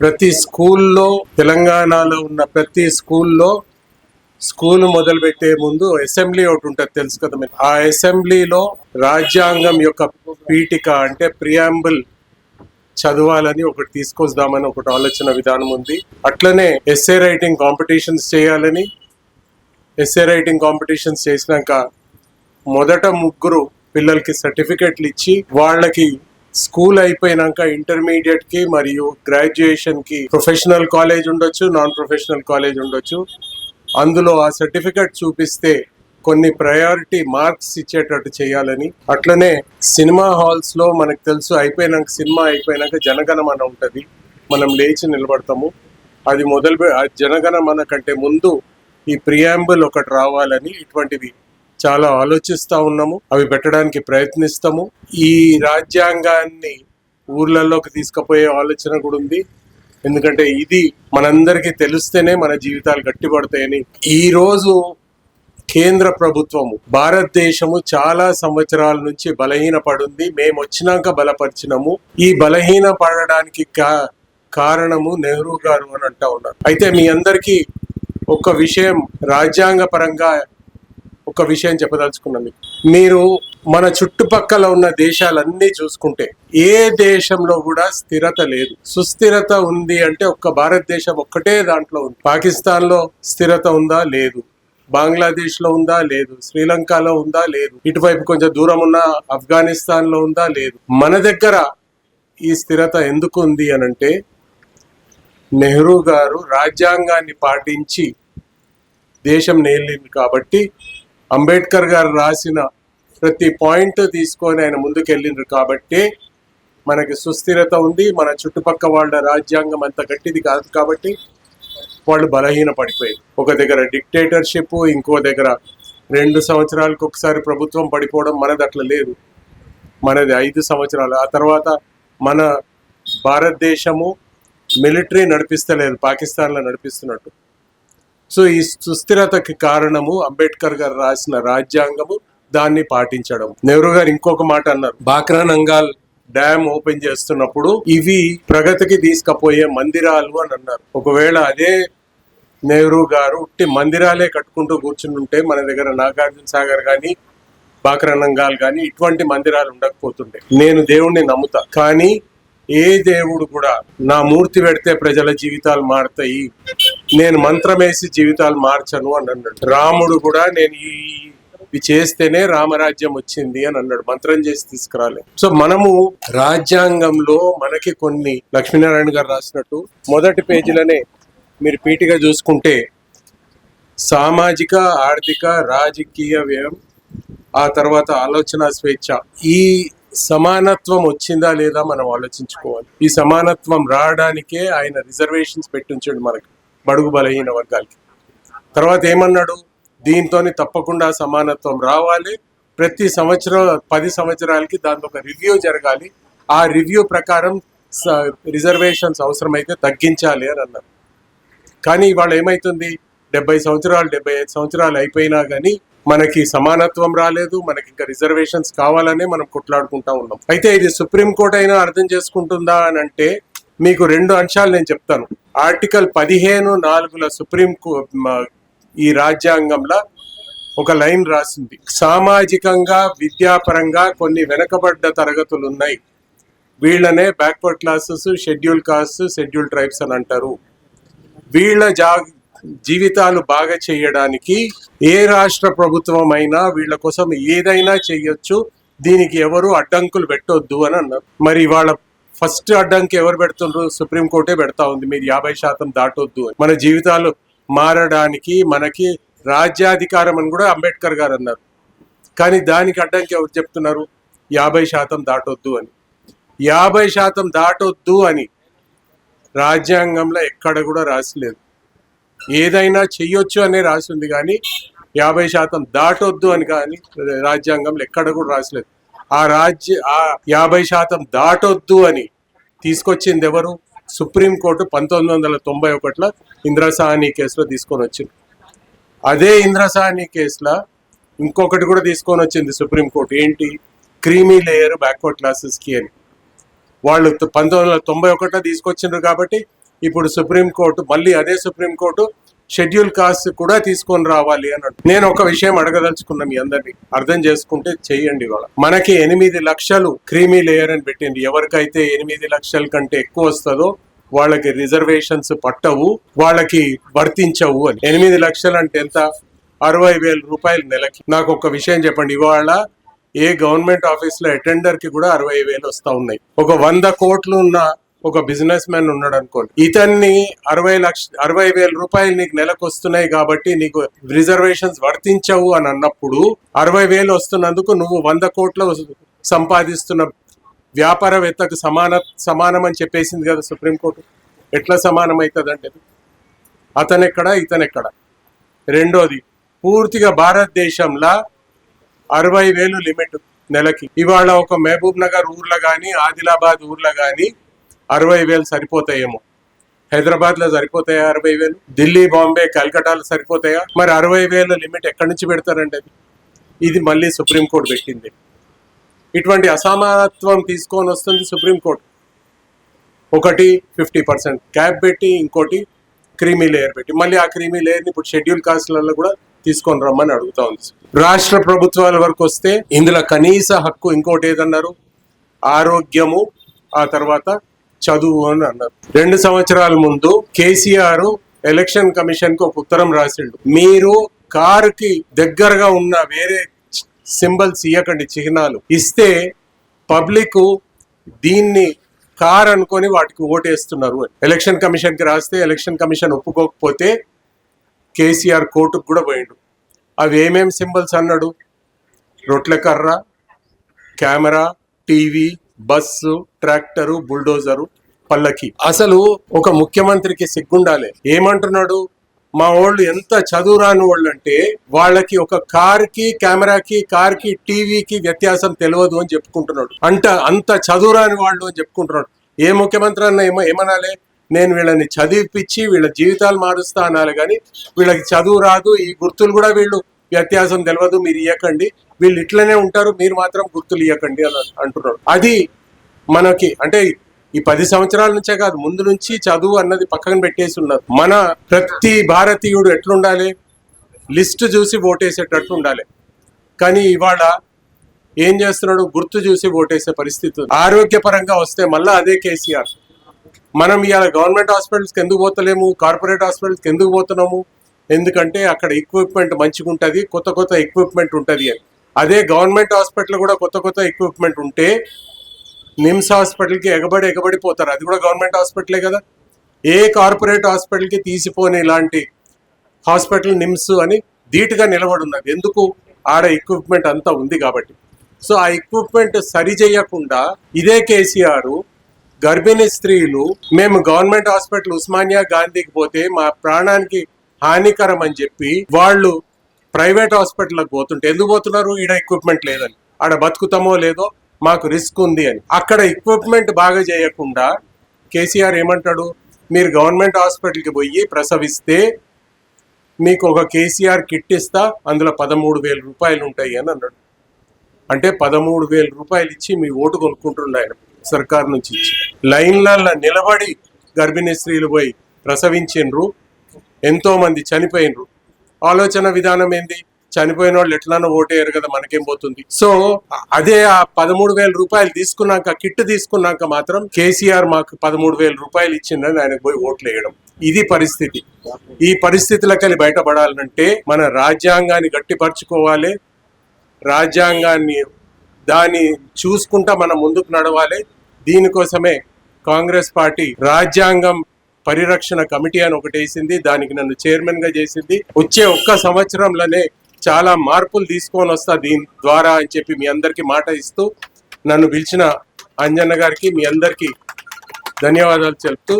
ప్రతి స్కూల్లో తెలంగాణలో ఉన్న ప్రతి స్కూల్లో స్కూల్ మొదలు పెట్టే ముందు అసెంబ్లీ ఒకటి ఉంటుంది తెలుసు కదా మీకు. ఆ అసెంబ్లీలో రాజ్యాంగం యొక్క పీఠిక అంటే ప్రియాంబుల్ చదవాలని ఒకటి తీసుకొద్దామని ఒకటి ఆలోచన విధానం ఉంది. అట్లనే ఎస్ఏ రైటింగ్ కాంపిటీషన్స్ చేయాలని ఎస్ఏ రైటింగ్ కాంపిటీషన్స్ చేసినాక మొదట ముగ్గురు పిల్లలకి సర్టిఫికెట్లు ఇచ్చి వాళ్ళకి స్కూల్ అయిపోయినాక ఇంటర్మీడియట్కి మరియు గ్రాడ్యుయేషన్కి ప్రొఫెషనల్ కాలేజ్ ఉండొచ్చు నాన్ ప్రొఫెషనల్ కాలేజ్ ఉండొచ్చు. అందులో ఆ సర్టిఫికెట్ చూపిస్తే కొన్ని ప్రయారిటీ మార్క్స్ ఇచ్చేటట్టు చేయాలని. అట్లనే సినిమా హాల్స్లో మనకు తెలుసు అయిపోయినాక సినిమా అయిపోయినాక జనగణమన ఉంటుంది. మనం లేచి నిలబడతాము. అది మొదలు జనగణమన కంటే ముందు ఈ ప్రియాంబుల్ ఒకటి రావాలని ఇటువంటివి చాలా ఆలోచిస్తూ ఉన్నాము అవి పెట్టడానికి ప్రయత్నిస్తాము. ఈ రాజ్యాంగాన్ని ఊర్లలోకి తీసుకుపోయే ఆలోచన కూడా ఉంది. ఎందుకంటే ఇది మనందరికీ తెలిస్తేనే మన జీవితాలు గట్టిపడతాయని. ఈరోజు కేంద్ర ప్రభుత్వము భారతదేశము చాలా సంవత్సరాల నుంచి బలహీన పడుంది మేము వచ్చినాక బలపరిచినాము. ఈ బలహీన పడడానికి కా- కారణము నెహ్రూ గారు అని అంటా ఉన్నారు. అయితే మీ అందరికీ ఒక విషయం రాజ్యాంగ పరంగా ఒక విషయం చెప్పదలుచుకున్నాను మీకు. మీరు మన చుట్టుపక్కల ఉన్న దేశాలన్నీ చూసుకుంటే ఏ దేశంలో కూడా స్థిరత లేదు. సుస్థిరత ఉంది అంటే ఒక్క భారతదేశం ఒక్కటే దాంట్లో ఉంది. పాకిస్తాన్లో స్థిరత ఉందా? లేదు. బంగ్లాదేశ్లో ఉందా? లేదు. శ్రీలంకలో ఉందా? లేదు. ఇటువైపు కొంచెం దూరం ఉన్న ఆఫ్ఘనిస్తాన్లో ఉందా? లేదు. మన దగ్గర ఈ స్థిరత ఎందుకు ఉంది అనంటే నెహ్రూ గారు రాజ్యాంగాన్ని పాటించి దేశం నేలింది కాబట్టి అంబేద్కర్ గారు రాసిన ప్రతి పాయింట్ తీసుకొని ఆయన ముందుకెళ్ళిండ్రు కాబట్టి మనకి సుస్థిరత ఉంది మన చుట్టుపక్క వాళ్ళ రాజ్యాంగం అంత గట్టిది కాదు కాబట్టి వాళ్ళు బలహీన పడిపోయారు ఒక దగ్గర డిక్టేటర్షిప్ ఇంకో దగ్గర రెండు సంవత్సరాలకు ఒకసారి ప్రభుత్వం పడిపోవడం మనది అట్లా లేదు. మనది ఐదు సంవత్సరాలు. ఆ తర్వాత మన భారతదేశము మిలిటరీ నడిపిస్తలేదు పాకిస్తాన్లో నడిపిస్తున్నట్టు. సో ఈ సుస్థిరతకి కారణము అంబేద్కర్ గారు రాసిన రాజ్యాంగము దాన్ని పాటించడం. నెహ్రూ గారు ఇంకొక మాట అన్నారు. బాక్రా నంగాల్ డ్యామ్ ఓపెన్ చేస్తున్నప్పుడు ఇవి ప్రగతికి తీసుకపోయే మందిరాలు అని అన్నారు. ఒకవేళ అదే నెహ్రూ గారు ఉట్టి మందిరాలే కట్టుకుంటూ కూర్చుని ఉంటే మన దగ్గర నాగార్జున సాగర్ కానీ బాక్రనంగాల్ కానీ ఇటువంటి మందిరాలు ఉండకపోతుండే. నేను దేవుణ్ణి నమ్ముతా. కానీ ఏ దేవుడు కూడా నా మూర్తి పెడితే ప్రజల జీవితాలు మారుతాయి. నేను మంత్రమేసి జీవితాలు మార్చను అని అన్నాడు. రాముడు కూడా నేను ఈ ఇవి చేస్తేనే రామరాజ్యం వచ్చింది అని అన్నాడు. మంత్రం చేసి తీసుకురాలే. సో మనము రాజ్యాంగంలో మనకి కొన్ని లక్ష్మీనారాయణ గారు రాసినట్టు మొదటి పేజీలోనే మీరు పీటిగా చూసుకుంటే సామాజిక ఆర్థిక రాజకీయ వ్యయం ఆ తర్వాత ఆలోచన స్వేచ్ఛ ఈ సమానత్వం వచ్చిందా లేదా మనం ఆలోచించుకోవాలి. ఈ సమానత్వం రావడానికే ఆయన రిజర్వేషన్స్ పెట్టించాడు మనకి. బడుగు బలహీన వర్గాలకి. తర్వాత ఏమన్నాడు? దీంతో తప్పకుండా సమానత్వం రావాలి. ప్రతి సంవత్సరం పది సంవత్సరాలకి దాంతో ఒక రివ్యూ జరగాలి. ఆ రివ్యూ ప్రకారం రిజర్వేషన్స్ అవసరమైతే తగ్గించాలి అని అన్నారు. కానీ ఇవాళ ఏమైతుంది? డెబ్బై సంవత్సరాలు డెబ్బై ఐదు సంవత్సరాలు అయిపోయినా కానీ మనకి సమానత్వం రాలేదు. మనకి ఇంకా రిజర్వేషన్స్ కావాలనే మనం కొట్లాడుకుంటా ఉన్నాం. అయితే ఇది సుప్రీంకోర్టు అయినా అర్థం చేసుకుంటుందా అని అంటే మీకు రెండు అంశాలు నేను చెప్తాను. ఆర్టికల్ పదిహేను నాలుగుల సుప్రీం ఈ రాజ్యాంగంలో ఒక లైన్ రాసింది. సామాజికంగా విద్యాపరంగా కొన్ని వెనకబడ్డ తరగతులు ఉన్నాయి వీళ్ళనే backward classes schedule caste schedule tribes అని అంటారు. వీళ్ళ జా జీవితాలు బాగా చేయడానికి ఏ రాష్ట్ర ప్రభుత్వం అయినా వీళ్ళ కోసం ఏదైనా చేయొచ్చు. దీనికి ఎవరు అడ్డంకులు పెట్టొద్దు అని అన్నారు. మరి వాళ్ళ ఫస్ట్ అడ్డంకి ఎవరు పెడుతుండ్రు? సుప్రీంకోర్టే పెడతా ఉంది. మీరు యాభై శాతం దాటొద్దు అని. మన జీవితాలు మారడానికి మనకి రాజ్యాధికారం అని కూడా అంబేద్కర్ గారు అన్నారు. కానీ దానికి అడ్డంకి ఎవరు చెప్తున్నారు? యాభై శాతం దాటొద్దు అని. యాభై శాతం దాటొద్దు అని రాజ్యాంగంలో ఎక్కడ కూడా రాసిలేదు. ఏదైనా చెయ్యొచ్చు అనే రాసి ఉంది కానీ యాభై శాతం దాటొద్దు అని కానీ రాజ్యాంగంలో ఎక్కడ కూడా రాసలేదు. ఆ రాజ్య ఆ యాభై శాతం దాటొద్దు అని తీసుకొచ్చింది ఎవరు సుప్రీంకోర్టు పంతొమ్మిది వందల తొంభై ఒకటిలో ఇంద్రసాహని కేసులో తీసుకొని వచ్చింది. అదే ఇంద్రసాహని కేసులో ఇంకొకటి కూడా తీసుకొని వచ్చింది సుప్రీంకోర్టు. ఏంటి? క్రీమీ లేయర్ బ్యాక్వర్డ్ క్లాసెస్కి అని. వాళ్ళు పంతొమ్మిది వందల తొంభై ఒకటిలో తీసుకొచ్చిండ్రు కాబట్టి ఇప్పుడు సుప్రీంకోర్టు మళ్ళీ అదే సుప్రీంకోర్టు షెడ్యూల్ కాస్ట్ కూడా తీసుకొని రావాలి అని నేను ఒక విషయం అడగదలుచుకున్నా మీ అందరినీ అర్థం చేసుకుంటే చెయ్యండి ఇవాళ. మనకి ఎనిమిది లక్షలు క్రీమీ లేయర్ అని పెట్టింది. ఎవరికైతే ఎనిమిది లక్షల కంటే ఎక్కువ వస్తుందో వాళ్ళకి రిజర్వేషన్స్ పట్టవు వాళ్ళకి వర్తించవు అని. ఎనిమిది లక్షలు అంటే ఎంత? అరవై వేల రూపాయలు నెలకి. నాకు ఒక విషయం చెప్పండి. ఇవాళ ఏ గవర్నమెంట్ ఆఫీస్లో అటెండర్కి కూడా అరవై వేలు వస్తా ఉన్నాయి. ఒక వంద కోట్లు ఉన్న ఒక బిజినెస్ మ్యాన్ ఉన్నాడు అనుకోండి ఇతన్ని అరవై లక్ష అరవై వేల రూపాయలు నీకు నెలకు వస్తున్నాయి కాబట్టి నీకు రిజర్వేషన్స్ వర్తించవు అని అన్నప్పుడు అరవై వేలు వస్తున్నందుకు నువ్వు వంద కోట్ల సంపాదిస్తున్న వ్యాపారవేత్తకు సమాన సమానం అని చెప్పేసింది కదా సుప్రీంకోర్టు. ఎట్లా సమానం అవుతుంది అంటే అతనెక్కడ ఇతనెక్కడ? రెండోది పూర్తిగా భారతదేశంలో అరవై వేలు లిమిట్ నెలకి. ఇవాళ ఒక మహబూబ్ నగర్ ఊర్లో కానీ ఆదిలాబాద్ ఊర్లో కానీ అరవై వేలు సరిపోతాయేమో. హైదరాబాద్లో సరిపోతాయా అరవై వేలు? ఢిల్లీ బాంబే కలకటాలో సరిపోతాయా? మరి అరవై వేల లిమిట్ ఎక్కడి నుంచి పెడతారండి అది? ఇది మళ్ళీ సుప్రీంకోర్టు పెట్టింది. ఇటువంటి అసమానత్వం తీసుకొని వస్తుంది సుప్రీంకోర్టు. ఒకటి ఫిఫ్టీ పర్సెంట్ క్యాప్ పెట్టి ఇంకోటి క్రీమీ లేయర్ పెట్టి. మళ్ళీ ఆ క్రీమీ లేయర్ని ఇప్పుడు షెడ్యూల్ కాస్ట్లలో కూడా తీసుకొని రమ్మని అడుగుతా ఉంది. రాష్ట్ర ప్రభుత్వాల వరకు వస్తే ఇందులో కనీస హక్కు ఇంకోటి ఏదన్నారు? ఆరోగ్యము ఆ తర్వాత చదువు అని అన్నారు. రెండు సంవత్సరాల ముందు కేసీఆర్ ఎలక్షన్ కమిషన్కు ఒక ఉత్తరం రాసిండు. మీరు కారుకి దగ్గరగా ఉన్న వేరే సింబల్స్ ఇవ్వకండి చిహ్నాలు. ఇస్తే పబ్లిక్ దీన్ని కార్ అనుకొని వాటికి ఓటేస్తున్నారు అని. ఎలక్షన్ కమిషన్కి రాస్తే ఎలక్షన్ కమిషన్ ఒప్పుకోకపోతే కేసీఆర్ కోర్టుకు కూడా పోయిండు. అవి ఏమేమి సింబల్స్ అన్నాడు? రొట్ల కర్ర camera TV bus tractor bulldozer పల్లకి. అసలు ఒక ముఖ్యమంత్రికి సిగ్గుండాలి. ఏమంటున్నాడు? మా వాళ్ళు ఎంత చదువు రాని వాళ్ళు అంటే వాళ్ళకి ఒక కార్కి కెమెరాకి కార్కి టీవీకి వ్యత్యాసం తెలియదు అని చెప్పుకుంటున్నాడు. అంట అంత చదువు రాని వాళ్ళు అని చెప్పుకుంటున్నాడు. ఏ ముఖ్యమంత్రి అన్న ఏమో ఏమనాలి? నేను వీళ్ళని చదివిపించి వీళ్ళ జీవితాలు మారుస్తా అనాలి కానీ వీళ్ళకి చదువు రాదు. ఈ గుర్తులు కూడా వీళ్ళు వ్యత్యాసం తెలియదు మీరు ఇవ్వకండి వీళ్ళు ఇట్లనే ఉంటారు మీరు మాత్రం గుర్తులు ఇవ్వకండి అని అంటున్నారు అది మనకి అంటే ఈ పది సంవత్సరాల నుంచే కాదు ముందు నుంచి చదువు అన్నది పక్కన పెట్టేసి ఉన్నారు. మన ప్రతి భారతీయుడు ఎట్లుండాలి? లిస్ట్ చూసి ఓటేసేటట్టు ఉండాలి. కానీ ఇవాళ ఏం చేస్తున్నాడు? గుర్తు చూసి ఓటేసే పరిస్థితి ఆరోగ్యపరంగా వస్తే మళ్ళీ అదే కేసీఆర్. మనం ఇవాళ గవర్నమెంట్ హాస్పిటల్స్కి ఎందుకు పోతలేము? కార్పొరేట్ హాస్పిటల్స్కి ఎందుకు పోతున్నాము? ఎందుకంటే అక్కడ ఎక్విప్మెంట్ మంచిగా ఉంటుంది కొత్త కొత్త ఎక్విప్మెంట్ ఉంటుంది అని. అదే గవర్నమెంట్ హాస్పిటల్ కూడా కొత్త కొత్త ఎక్విప్మెంట్ ఉంటే నిమ్స్ హాస్పిటల్కి ఎగబడి ఎగబడిపోతారు. అది కూడా గవర్నమెంట్ హాస్పిటలే కదా. ఏ కార్పొరేట్ హాస్పిటల్కి తీసిపోని ఇలాంటి హాస్పిటల్ నిమ్స్ అని ధీటుగా నిలబడి ఉన్నది ఎందుకు? ఆడ ఎక్విప్మెంట్ అంతా ఉంది కాబట్టి. సో ఆ ఎక్విప్మెంట్ సరి చేయకుండా ఇదే కేసీఆర్ గర్భిణీ స్త్రీలు మేము గవర్నమెంట్ హాస్పిటల్ ఉస్మానియా గాంధీకి పోతే మా ప్రాణానికి హానికరం అని చెప్పి వాళ్ళు ప్రైవేట్ హాస్పిటల్కి పోతుంటే ఎందుకు పోతున్నారు? ఈడ ఎక్విప్మెంట్ లేదని. ఆడ బతుకుతామో లేదో మాకు రిస్క్ ఉంది అని. అక్కడ ఎక్విప్మెంట్ బాగా చేయకుండా కేసీఆర్ ఏమంటాడు? మీరు గవర్నమెంట్ హాస్పిటల్కి పోయి ప్రసవిస్తే మీకు ఒక కేసీఆర్ కిట్ ఇస్తా అందులో పదమూడు వేల రూపాయలు ఉంటాయి అని అన్నాడు. అంటే పదమూడు వేల రూపాయలు ఇచ్చి మీ ఓటు కొనుక్కుంటుండ ఆయన సర్కార్ నుంచి ఇచ్చి. లైన్లలో నిలబడి గర్భిణీ స్త్రీలు పోయి ప్రసవించిండ్రు ఎంతోమంది చనిపోయినరు. ఆలోచన విధానం ఏంది? చనిపోయిన వాళ్ళు ఎట్లానో ఓటేయరు కదా మనకేం పోతుంది? సో అదే ఆ పదమూడు వేల రూపాయలు తీసుకున్నాక కిట్ తీసుకున్నాక మాత్రం కేసీఆర్ మాకు పదమూడు వేల రూపాయలు ఇచ్చిందని ఆయనకు పోయి ఓట్లు వేయడం. ఇది పరిస్థితి. ఈ పరిస్థితులకెళ్ళి బయటపడాలంటే మన రాజ్యాంగాన్ని గట్టిపరచుకోవాలి. రాజ్యాంగాన్ని దాన్ని చూసుకుంటా మనం ముందుకు నడవాలి. దీనికోసమే కాంగ్రెస్ పార్టీ రాజ్యాంగం పరిరక్షణ కమిటీ అని ఒకటి వేసింది దానికి నన్ను చైర్మన్గా చేసింది. వచ్చే ఒక్క సంవత్సరంలోనే చాలా మార్పులు తీసుకొని వస్తా దీని ద్వారా అని చెప్పి మీ అందరికీ మాట ఇస్తూ నన్ను పిలిచిన అంజన్న గారికి మీ అందరికీ ధన్యవాదాలు చెప్తూ